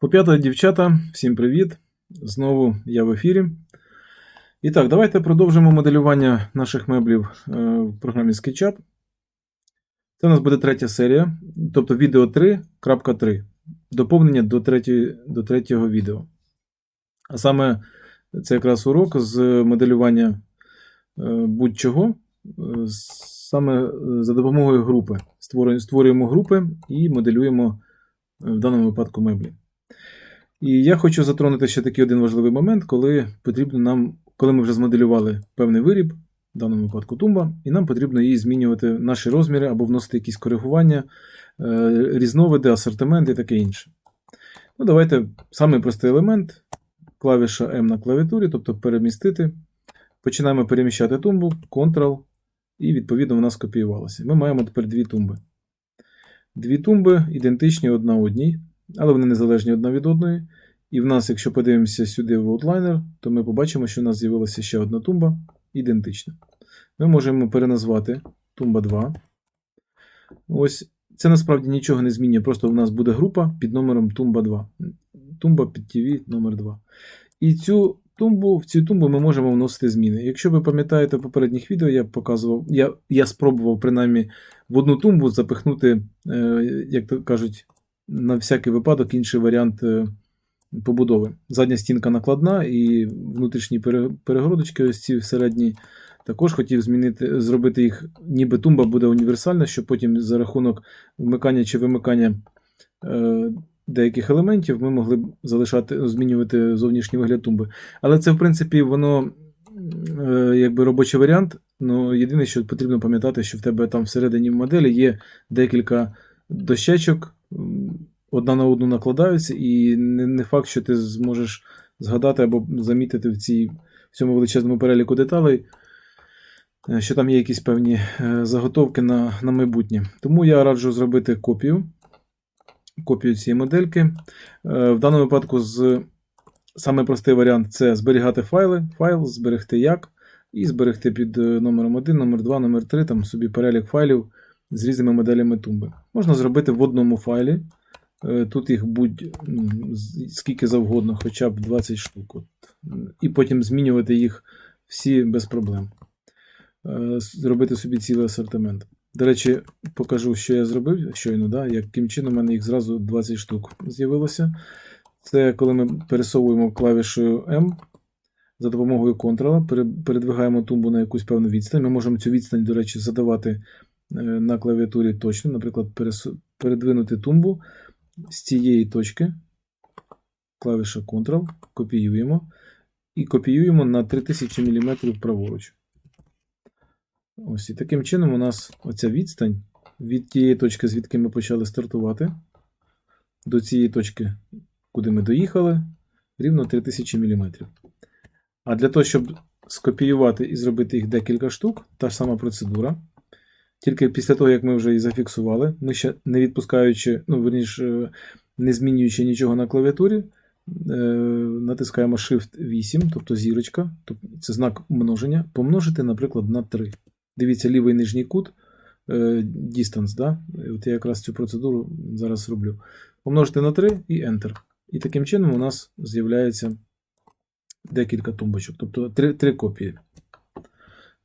Хлоп'ята, дівчата, всім привіт! Знову я в ефірі. І так, давайте продовжимо моделювання наших меблів е, в програмі SketchUp. Це у нас буде третя серія, тобто відео 3.3. Доповнення до, третьої, до третього відео. А саме це якраз урок з моделювання е, будь-чого, е, саме за допомогою групи. Створюємо, групи і моделюємо в даному випадку меблі. І я хочу затронути ще такий один важливий момент, коли потрібно нам, коли ми вже змоделювали певний виріб, в даному випадку тумба, і нам потрібно її змінювати наші розміри або вносити якісь коригування, е, різновиди, асортимент і таке інше. Ну, давайте самий простий елемент, клавіша M на клавіатурі, тобто перемістити. Починаємо переміщати тумбу, Ctrl, і відповідно вона скопіювалася. Ми маємо тепер дві тумби. Дві тумби ідентичні одна одній, але вони незалежні одна від одної. І в нас, якщо подивимося сюди в Outliner, то ми побачимо, що в нас з'явилася ще одна тумба ідентична. Ми можемо переназвати тумба 2. Ось це насправді нічого не змінює, просто в нас буде група під номером тумба 2. Тумба під TV номер 2. І цю тумбу, в цю тумбу ми можемо вносити зміни. Якщо ви пам'ятаєте в попередніх відео, я показував, я, я спробував принаймні в одну тумбу запихнути, е, як то кажуть, на всякий випадок інший варіант е, побудови. Задня стінка накладна і внутрішні пере- перегородочки, ось ці середні, також хотів змінити, зробити їх, ніби тумба буде універсальна, щоб потім за рахунок вмикання чи вимикання е, деяких елементів ми могли б залишати, змінювати зовнішній вигляд тумби. Але це, в принципі, воно е, якби робочий варіант. Ну, єдине, що потрібно пам'ятати, що в тебе там всередині моделі є декілька дощечок, одна на одну накладаються, і не, не факт, що ти зможеш згадати або замітити в, цій, в цьому величезному переліку деталей, е, що там є якісь певні е, заготовки на, на майбутнє. Тому я раджу зробити копію, копію цієї модельки. Е, В даному випадку з Саме простий варіант це зберігати файли, файл, зберегти як, і зберегти під номером 1, номер 2, номер 3, там собі перелік файлів з різними моделями тумби. Можна зробити в одному файлі. Е, Тут їх будь скільки завгодно, хоча б 20 штук. От. І потім змінювати їх всі без проблем. Е, Зробити собі цілий асортимент. До речі, покажу, що я зробив щойно, да? яким чином у мене їх зразу 20 штук з'явилося. Це коли ми пересовуємо клавішою M за допомогою Ctrl, передвигаємо тумбу на якусь певну відстань. Ми можемо цю відстань, до речі, задавати на клавіатурі точно. Наприклад, передвинути тумбу з цієї точки, клавіша Ctrl, копіюємо і копіюємо на 3000 мм праворуч. Ось і таким чином у нас оця відстань від тієї точки, звідки ми почали стартувати, до цієї точки, куди ми доїхали, рівно 3000 мм. А для того, щоб скопіювати і зробити їх декілька штук, та ж сама процедура. Тільки після того, як ми вже її зафіксували, ми ще не відпускаючи, ну, верніше, не змінюючи нічого на клавіатурі, е, натискаємо Shift 8, тобто зірочка, тобто це знак множення, помножити, наприклад, на 3. Дивіться, лівий нижній кут, е, distance, да? От я якраз цю процедуру зараз роблю. Помножити на 3 і Enter. І таким чином у нас з'являється декілька тумбочок, тобто три, три копії.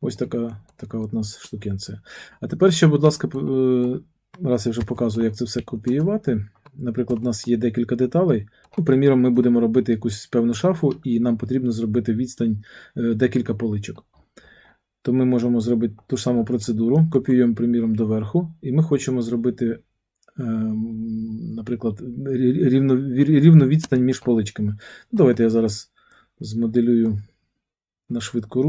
Ось така, така от у нас штукенція. А тепер ще, будь ласка, е, раз я вже показую, як це все копіювати. Наприклад, у нас є декілька деталей. Ну, приміром, ми будемо робити якусь певну шафу, і нам потрібно зробити відстань е, декілька поличок. То ми можемо зробити ту ж саму процедуру, копіюємо, приміром, доверху, і ми хочемо зробити, ем, наприклад, рівну, рівну відстань між поличками. Давайте я зараз змоделюю на швидку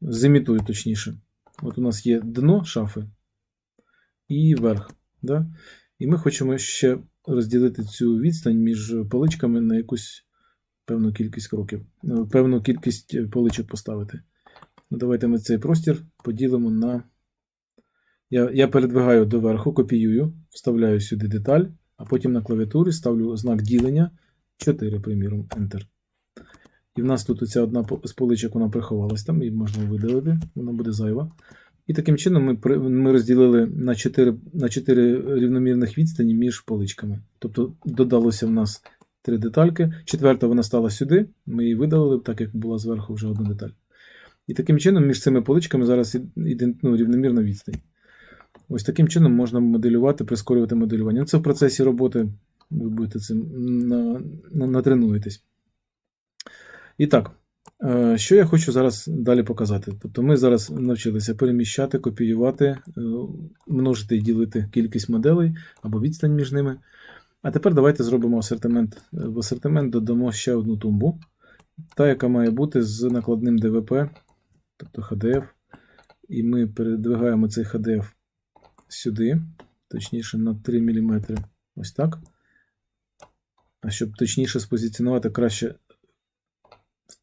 руч. Зімітую точніше. От у нас є дно шафи і верх. Да? І ми хочемо ще розділити цю відстань між поличками на якусь певну кількість кроків, е, певну кількість е, поличок поставити. Ну, давайте ми цей простір поділимо на. Я, я передвигаю доверху, копіюю, вставляю сюди деталь, а потім на клавіатурі ставлю знак ділення 4, приміром, Enter. І в нас тут оця одна з поличок вона приховалась там, її можна видалити, вона буде зайва. І таким чином ми, ми розділили на 4, на 4 рівномірних відстані між поличками. Тобто додалося в нас три детальки. Четверта вона стала сюди, ми її видалили, так як була зверху вже одна деталь. І таким чином між цими поличками зараз ну, рівномірна відстань. Ось таким чином можна моделювати, прискорювати моделювання. Це в процесі роботи ви будете цим на, на, натренуєтесь. І так, е, що я хочу зараз далі показати. Тобто ми зараз навчилися переміщати, копіювати, е, множити і ділити кількість моделей або відстань між ними. А тепер давайте зробимо асортимент. Е, В асортимент додамо ще одну тумбу, та, яка має бути з накладним ДВП, тобто HDF. І ми передвигаємо цей HDF сюди, точніше на 3 мм. Ось так. А щоб точніше спозиціонувати, краще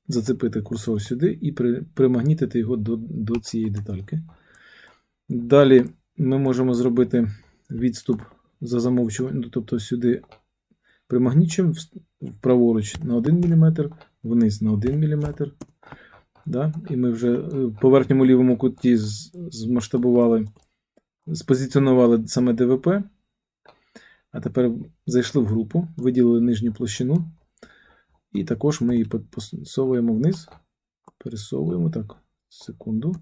зацепити курсор сюди і при, примагнітити його до, до цієї детальки. Далі ми можемо зробити відступ за замовчуванням, ну, тобто сюди примагнічуємо праворуч на 1 мм, вниз на 1 мм. Да? І ми вже е, по верхньому лівому куті змасштабували, спозиціонували саме ДВП. А тепер зайшли в групу, виділили нижню площину. І також ми її посовуємо вниз. Пересовуємо так. Секунду.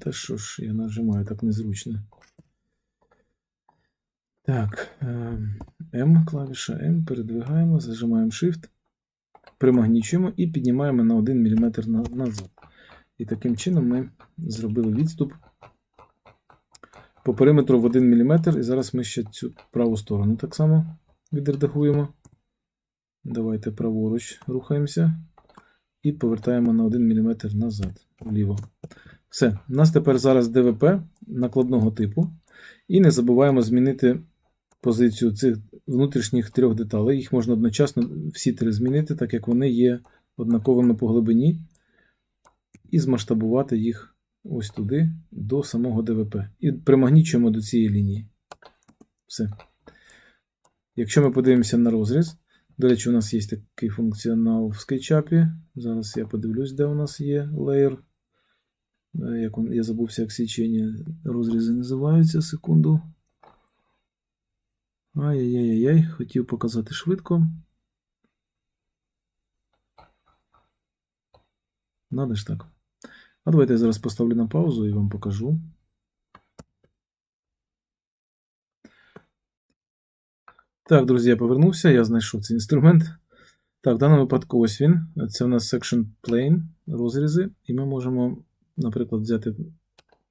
Та що ж, я нажимаю так незручно. Так. М клавіша М. Передвигаємо, зажимаємо Shift, примагнічуємо і піднімаємо на 1 мм назад. І таким чином ми зробили відступ по периметру в 1 мм. І зараз ми ще цю праву сторону так само відредагуємо. Давайте праворуч рухаємося і повертаємо на 1 мм назад, вліво. Все, у нас тепер зараз ДВП накладного типу. І не забуваємо змінити позицію цих внутрішніх трьох деталей. Їх можна одночасно всі три змінити, так як вони є однаковими по глибині, і змасштабувати їх ось туди, до самого ДВП. І примагнічуємо до цієї лінії. Все. Якщо ми подивимося на розріз, до речі, у нас є такий функціонал в SketchUp. Зараз я подивлюсь, де у нас є. Е, Як он, я забувся, як січення розрізи називаються. Секунду. Ай-яй-яй-яй, хотів показати швидко. Надо ж так. А давайте я зараз поставлю на паузу і вам покажу. Так, друзі, я повернувся, я знайшов цей інструмент. Так, в даному випадку ось він. Це у нас Section Plane, розрізи, і ми можемо, наприклад, взяти,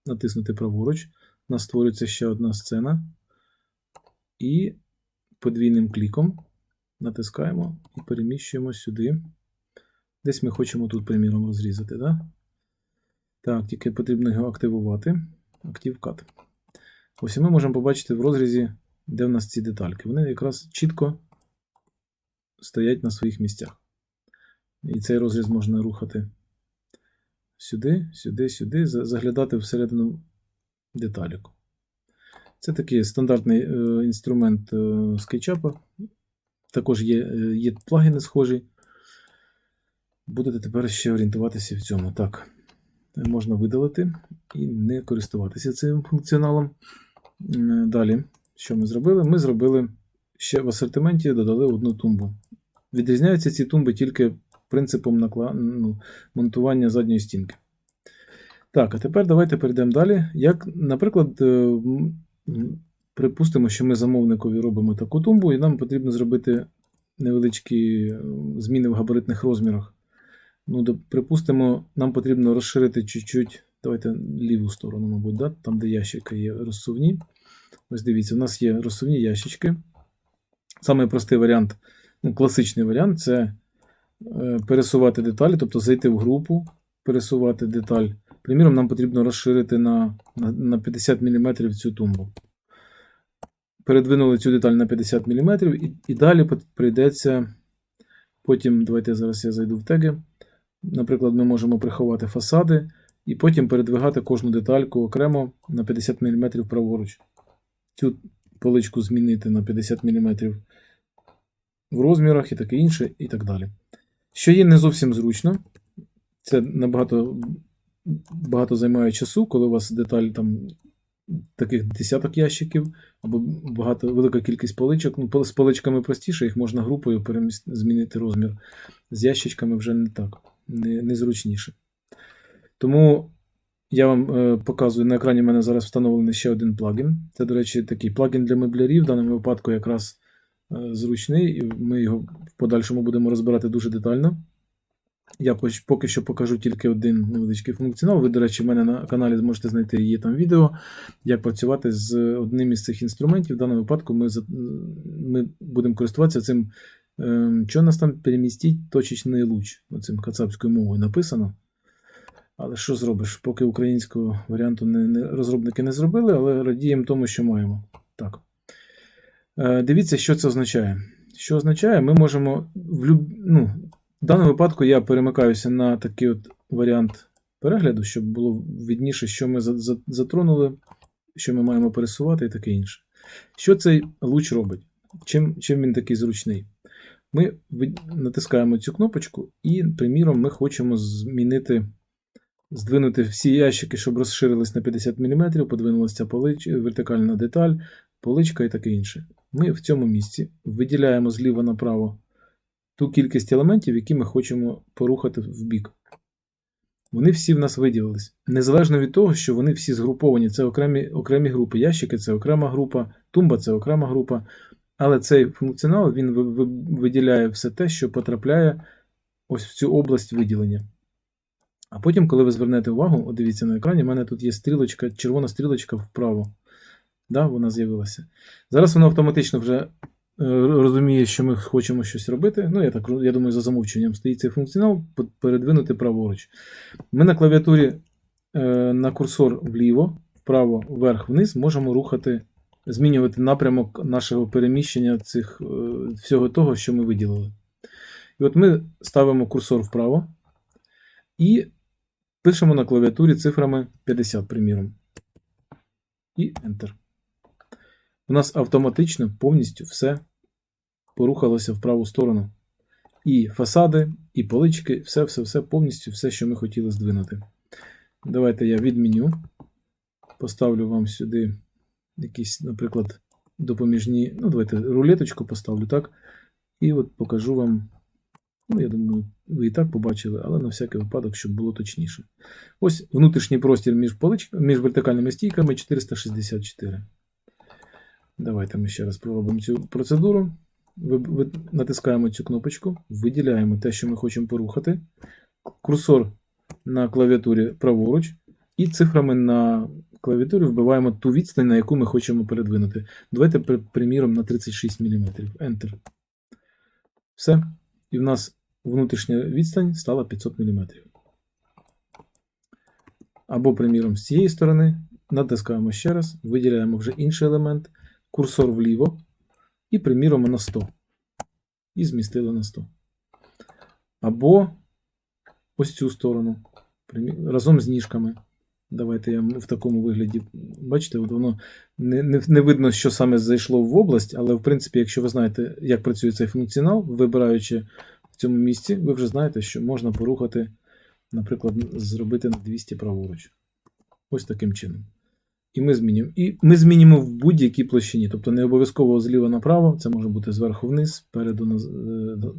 натиснути праворуч. У нас створюється ще одна сцена. І подвійним кліком натискаємо і переміщуємо сюди. Десь ми хочемо тут, приміром, розрізати. Да? Так, тільки потрібно його активувати. Active Cut. Ось і ми можемо побачити в розрізі, де в нас ці детальки. Вони якраз чітко стоять на своїх місцях. І цей розріз можна рухати сюди, сюди, сюди, заглядати всередину деталік. Це такий стандартний е, інструмент е, SketchUp. Також є, е, є плагіни схожі. Будете тепер ще орієнтуватися в цьому. Так, можна видалити і не користуватися цим функціоналом. Далі, що ми зробили? Ми зробили ще в асортименті додали одну тумбу. Відрізняються ці тумби тільки принципом накла... ну, монтування задньої стінки. Так, а тепер давайте перейдемо далі. Як, наприклад, е, припустимо, що ми замовникові робимо таку тумбу, і нам потрібно зробити невеличкі е, зміни в габаритних розмірах. Ну, припустимо, нам потрібно розширити чуть-чуть, давайте ліву сторону, мабуть, да? там, де ящики є розсувні. Ось дивіться, у нас є розсувні ящички. Самий простий варіант, ну, класичний варіант це е, пересувати деталі, тобто зайти в групу, пересувати деталь. Приміром, нам потрібно розширити на, на, на 50 мм цю тумбу. Передвинули цю деталь на 50 мм, і, і далі прийдеться. Потім, давайте зараз я зайду в теги. Наприклад, ми можемо приховати фасади і потім передвигати кожну детальку окремо на 50 мм праворуч. Цю поличку змінити на 50 мм в розмірах і таке інше, і так далі. Що є не зовсім зручно, Це набагато багато займає часу, коли у вас деталь там таких десяток ящиків, або багато, велика кількість поличок. Ну, з поличками простіше, їх можна групою переміс- змінити розмір. З ящичками вже не так, не, незручніше. Тому я вам е, показую на екрані. в мене зараз встановлений ще один плагін. Це, до речі, такий плагін для меблярів. В даному випадку якраз е, зручний, і ми його в подальшому будемо розбирати дуже детально. Я поки що покажу тільки один невеличкий функціонал. Ви, до речі, в мене на каналі зможете знайти є там відео, як працювати з одним із цих інструментів. В даному випадку ми, ми будемо користуватися цим. е, Що нас там перемістить точечний луч? Оцим кацапською мовою написано. Але що зробиш? Поки українського варіанту не, не, розробники не зробили, але радіємо тому, що маємо. Так. Е, дивіться, що це означає. Що означає, ми можемо в, люб... ну, в даному випадку я перемикаюся на такий от варіант перегляду, щоб було видніше, що ми за- за- затронули, що ми маємо пересувати і таке інше. Що цей луч робить? Чим, чим він такий зручний? Ми натискаємо цю кнопочку, і, приміром, ми хочемо змінити, здвинути всі ящики, щоб розширились на 50 мм, подвинулася полич... вертикальна деталь, поличка і таке інше. Ми в цьому місці виділяємо зліва направо ту кількість елементів, які ми хочемо порухати в бік. Вони всі в нас виділились. Незалежно від того, що вони всі згруповані, це окремі, окремі групи. Ящики це окрема група, тумба це окрема група. Але цей функціонал він ви- ви- виділяє все те, що потрапляє ось в цю область виділення. А потім, коли ви звернете увагу, от дивіться на екрані, в мене тут є стрілочка, червона стрілочка вправо. Да, вона з'явилася. Зараз воно автоматично вже е, розуміє, що ми хочемо щось робити. Ну, я так я думаю, за замовченням стоїть цей функціонал передвинути праворуч. Ми на клавіатурі е, на курсор вліво, вправо, вверх, вниз можемо рухати, змінювати напрямок нашого переміщення цих, е, всього того, що ми виділили. І от ми ставимо курсор вправо і пишемо на клавіатурі цифрами 50, приміром. І Enter. У нас автоматично повністю все порухалося в праву сторону. І фасади, і полички, все, все, все, повністю все, що ми хотіли здвинути. Давайте я відміню. Поставлю вам сюди якісь, наприклад, допоміжні. Ну, давайте рулеточку поставлю, так? І от покажу вам. Ну, я думаю, ви і так побачили, але на всякий випадок, щоб було точніше. Ось внутрішній простір між, полич... між вертикальними стійками 464. Давайте ми ще раз проробимо цю процедуру. Натискаємо цю кнопочку, виділяємо те, що ми хочемо порухати. Курсор на клавіатурі праворуч, і цифрами на клавіатурі вбиваємо ту відстань, на яку ми хочемо передвинути. Давайте, при- приміром, на 36 мм. Enter. Все. І в нас внутрішня відстань стала 500 мм. Або, приміром, з цієї сторони натискаємо ще раз, виділяємо вже інший елемент, курсор вліво і приміром на 100. І змістили на 100. Або ось цю сторону. Разом з ніжками. Давайте я в такому вигляді. Бачите, от воно не, не, не видно, що саме зайшло в область, але в принципі, якщо ви знаєте, як працює цей функціонал, вибираючи цьому місці, ви вже знаєте, що можна порухати, наприклад, зробити на 200 праворуч. Ось таким чином. І ми змінюємо. І ми змінюємо в будь-якій площині. Тобто не обов'язково зліва направо, це може бути зверху вниз, спереду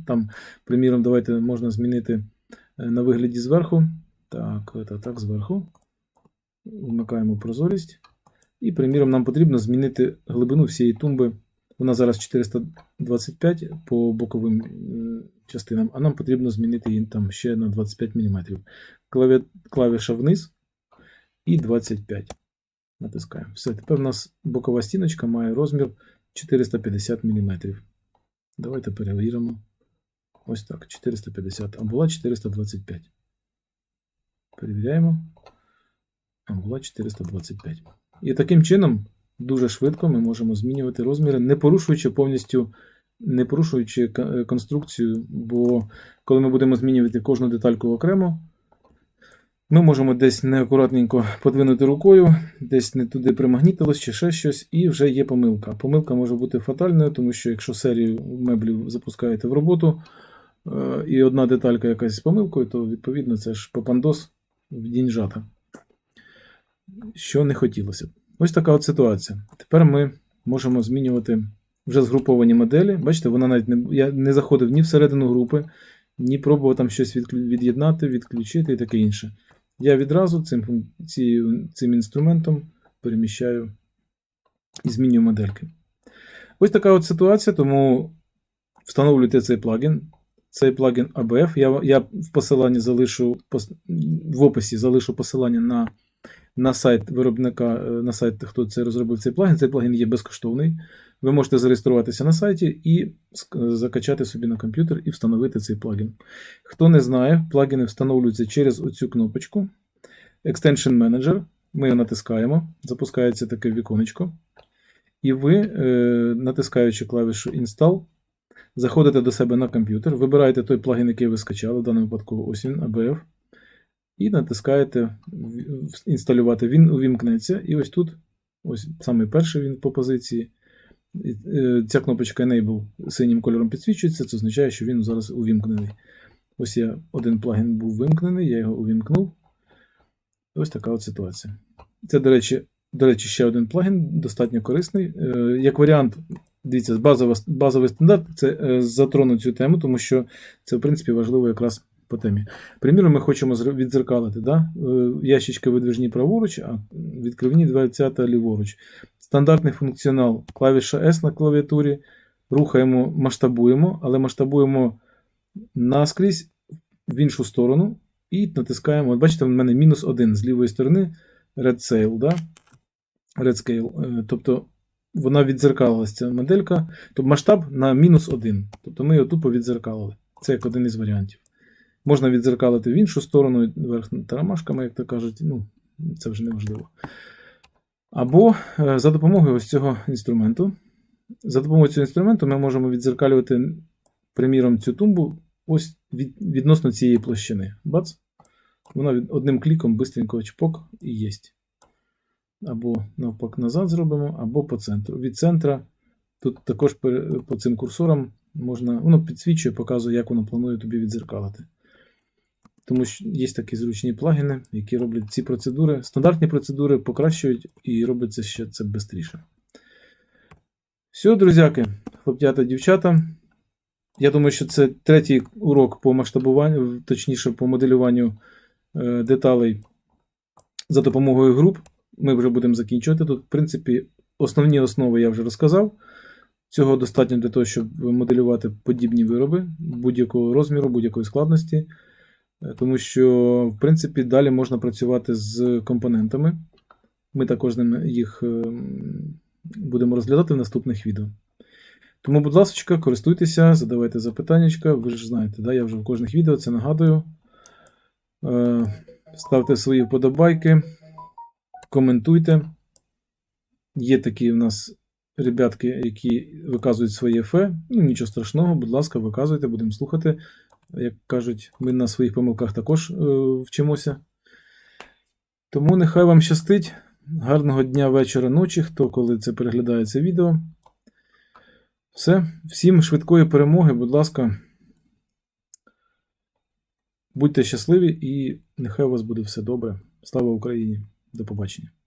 там, приміром, давайте можна змінити е, на вигляді зверху. Так, так, так, зверху. Вмикаємо прозорість. І, приміром, нам потрібно змінити глибину всієї тумби. Вона зараз 425 по боковим частинам, а нам потрібно змінити її там ще на 25 мм. Клаві... Клавіша вниз і 25. Натискаємо. Все, тепер у нас бокова стіночка має розмір 450 мм. Давайте перевіримо. Ось так, 450, а була 425. Перевіряємо. А була 425. І таким чином, дуже швидко ми можемо змінювати розміри, не порушуючи повністю, не порушуючи е, конструкцію, бо коли ми будемо змінювати кожну детальку окремо, ми можемо десь неакуратненько подвинути рукою, десь не туди примагнітилось чи ще щось, і вже є помилка. Помилка може бути фатальною, тому що якщо серію меблів запускаєте в роботу, е, і одна деталька якась з помилкою, то відповідно це ж попандос в дінжата. Що не хотілося. б. Ось така от ситуація. Тепер ми можемо змінювати вже згруповані моделі. Бачите, вона навіть не, я не заходив ні всередину групи, ні пробував там щось від'єднати, відключити і таке інше. Я відразу цим, цією- цим інструментом переміщаю і змінюю модельки. Ось така от ситуація, тому встановлюйте цей плагін. Цей плагін ABF. Я, я в посиланні залишу в описі залишу посилання на, на сайт виробника, е, на сайт, хто це розробив цей плагін. Цей плагін є безкоштовний. Ви можете зареєструватися на сайті і закачати собі на комп'ютер і встановити цей плагін. Хто не знає, плагіни встановлюються через оцю кнопочку Extension Manager. Ми його натискаємо, запускається таке віконечко. І ви, е, натискаючи клавішу Install, заходите до себе на комп'ютер, вибираєте той плагін, який ви скачали, в даному випадку ось він, ABF, і натискаєте інсталювати. Він увімкнеться. І ось тут, ось саме перший він по позиції. Е, Ця кнопочка Enable синім кольором підсвічується, це означає, що він зараз увімкнений. Ось я один плагін був вимкнений, я його увімкнув. Ось така от ситуація. Це, до речі, до речі, ще один плагін, достатньо корисний. Е, Як варіант, дивіться, базовий стандарт це е, затрону цю тему, тому що це, в принципі, важливо якраз по темі. Приміром, ми хочемо відзеркалити да? е, ящички видвижні праворуч, а відкривні 20 ліворуч. Стандартний функціонал клавіша S на клавіатурі. Рухаємо, масштабуємо, але масштабуємо наскрізь в іншу сторону і натискаємо. Бачите, в мене мінус 1 з лівої сторони Red Sail, да? Red Scale. Е, Тобто вона відзеркалилася ця моделька. Тобто масштаб на мінус 1. Тобто ми його тупо відзеркалили. Це як один із варіантів. Можна відзеркалити в іншу сторону, вверх тарамашками, як то кажуть. Ну, це вже не важливо. Або е, за допомогою ось цього інструменту. За допомогою цього інструменту ми можемо відзеркалювати, приміром, цю тумбу ось від, відносно цієї площини. Бац. Вона від, одним кліком бистренько чпок і єсть. Або навпак назад зробимо, або по центру. Від центра тут також по цим курсорам можна, воно підсвічує, показує, як воно планує тобі відзеркалити. Тому що є такі зручні плагіни, які роблять ці процедури. Стандартні процедури покращують і роблять це ще це швидше. Все, друзяки, хлоп'ята, дівчата. Я думаю, що це третій урок по масштабуванню, точніше, по моделюванню е, деталей за допомогою груп. Ми вже будемо закінчувати. Тут, в принципі, основні основи я вже розказав. Цього достатньо для того, щоб моделювати подібні вироби будь-якого розміру, будь-якої складності. Тому що, в принципі, далі можна працювати з компонентами. Ми також їх ем, будемо розглядати в наступних відео. Тому, будь ласка, користуйтеся, задавайте запитання. Ви ж знаєте, да? я вже в кожних відео це нагадую. Е, Ставте свої вподобайки, коментуйте. Є такі в нас ребятки, які виказують своє фе. Ну, нічого страшного, будь ласка, виказуйте, будемо слухати. Як кажуть, ми на своїх помилках також е, вчимося. Тому нехай вам щастить. Гарного дня, вечора, ночі, хто коли це переглядає це відео. Все. Всім швидкої перемоги, будь ласка. Будьте щасливі і нехай у вас буде все добре. Слава Україні! До побачення!